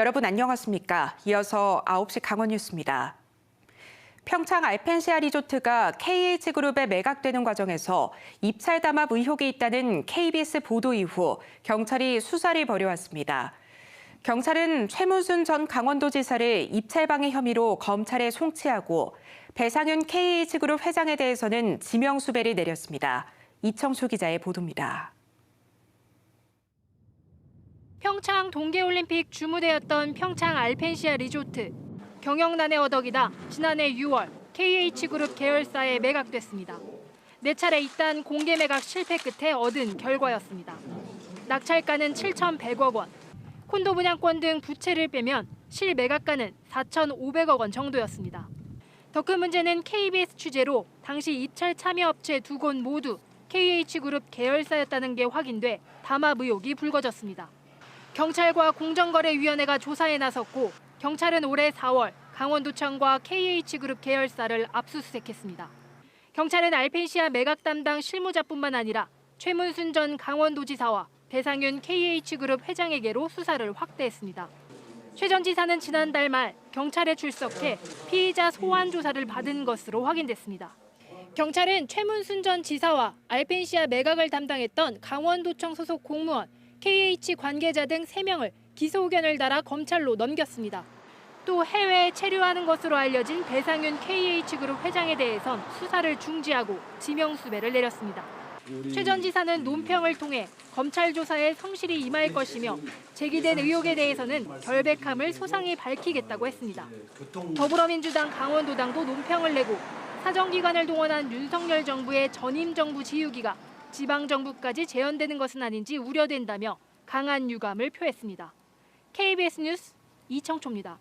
여러분 안녕하십니까? 이어서 9시 강원 뉴스입니다. 평창 알펜시아 리조트가 KH그룹에 매각되는 과정에서 입찰 담합 의혹이 있다는 KBS 보도 이후 경찰이 수사를 벌여왔습니다. 경찰은 최문순 전 강원도지사를 입찰 방해 혐의로 검찰에 송치하고 배상윤 KH그룹 회장에 대해서는 지명수배를 내렸습니다. 이청수 기자의 보도입니다. 평창 동계올림픽 주무대였던 평창 알펜시아 리조트. 경영난의 어덕이다 지난해 6월 KH그룹 계열사에 매각됐습니다. 네 차례 잇단 공개 매각 실패 끝에 얻은 결과였습니다. 낙찰가는 7,100억 원, 콘도 분양권 등 부채를 빼면 실 매각가는 4,500억 원 정도였습니다. 더 큰 문제는 KBS 취재로 당시 입찰 참여업체 두 곳 모두 KH그룹 계열사였다는 게 확인돼 담합 의혹이 불거졌습니다. 경찰과 공정거래위원회가 조사에 나섰고 경찰은 올해 4월 강원도청과 KH그룹 계열사를 압수수색했습니다. 경찰은 알펜시아 매각 담당 실무자뿐만 아니라 최문순 전 강원도지사와 배상윤 KH그룹 회장에게로 수사를 확대했습니다. 최 전 지사는 지난달 말 경찰에 출석해 피의자 소환 조사를 받은 것으로 확인됐습니다. 경찰은 최문순 전 지사와 알펜시아 매각을 담당했던 강원도청 소속 공무원, KH 관계자 등 3명을 기소 의견을 달아 검찰로 넘겼습니다. 또 해외에 체류하는 것으로 알려진 배상윤 KH그룹 회장에 대해선 수사를 중지하고 지명수배를 내렸습니다. 최 전 지사는 논평을 통해 검찰 조사에 성실히 임할 것이며 제기된 의혹에 대해서는 결백함을 소상히 밝히겠다고 했습니다. 더불어민주당 강원도당도 논평을 내고 사정기관을 동원한 윤석열 정부의 전임 정부 지우기가 지방 정부까지 재현되는 것은 아닌지 우려된다며 강한 유감을 표했습니다. KBS 뉴스 이청초입니다.